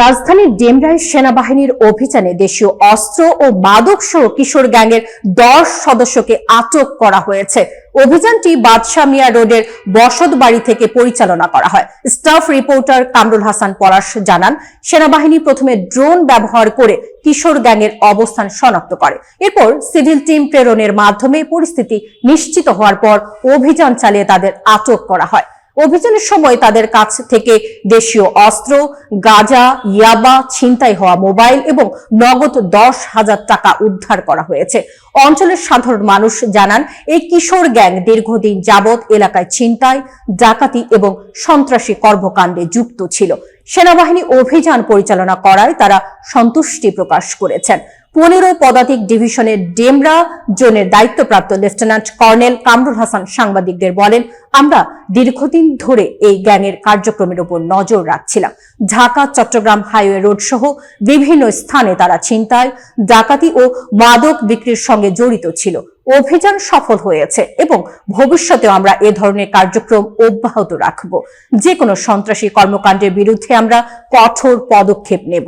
রাজধানীর ডেমরায় সেনাবাহিনীর অভিযানে দেশীয় অস্ত্র ও মাদক সহ কিশোর গ্যাংয়ের দশ সদস্যকে আটক করা হয়েছে। অভিযানটি বাদশাহ মিয়া রোডের বসত বাড়ি থেকে পরিচালনা করা হয়। স্টাফ রিপোর্টার কামরুল হাসান পলাশ জানান, সেনাবাহিনী প্রথমে ড্রোন ব্যবহার করে কিশোর গ্যাংয়ের অবস্থান শনাক্ত করে। এরপর সিভিল টিম প্রেরণের মাধ্যমে পরিস্থিতি নিশ্চিত হওয়ার পর অভিযান চালিয়ে তাদের আটক করা হয়। অভিযানের সময় তাদের কাছ থেকে দেশীয় অস্ত্র, গাঁজা, ইয়াবা, ছিনতাই হওয়া মোবাইল এবং নগদ দশ হাজার টাকা উদ্ধার করা হয়েছে। অঞ্চলের সাধারণ মানুষ জানান, এই কিশোর গ্যাং দীর্ঘদিন যাবৎ এলাকায় ছিনতাই, ডাকাতি এবং সন্ত্রাসী কর্মকাণ্ডে যুক্ত ছিল। সেনাবাহিনী অভিযান পরিচালনা করায় তারা সন্তুষ্টি প্রকাশ করেছেন। পনেরো পদাতিক ডিভিশনের ডেমরা জোনের দায়িত্বপ্রাপ্ত লেফটেন্যান্ট কর্নেল কামরুল হাসান সাংবাদিকদের বলেন, আমরা দীর্ঘদিন ধরে এই গ্যাংয়ের কার্যক্রমের উপর নজর রাখছিলাম। ঢাকা, চট্টগ্রাম হাইওয়ে রোড সহ বিভিন্ন স্থানে তারা ছিনতাই, ডাকাতি ও মাদক বিক্রির সঙ্গে জড়িত ছিল। অভিযান সফল হয়েছে এবং ভবিষ্যতেও আমরা এ ধরনের কার্যক্রম অব্যাহত রাখব। যে কোনো সন্ত্রাসী কর্মকাণ্ডের বিরুদ্ধে আমরা কঠোর পদক্ষেপ নেব।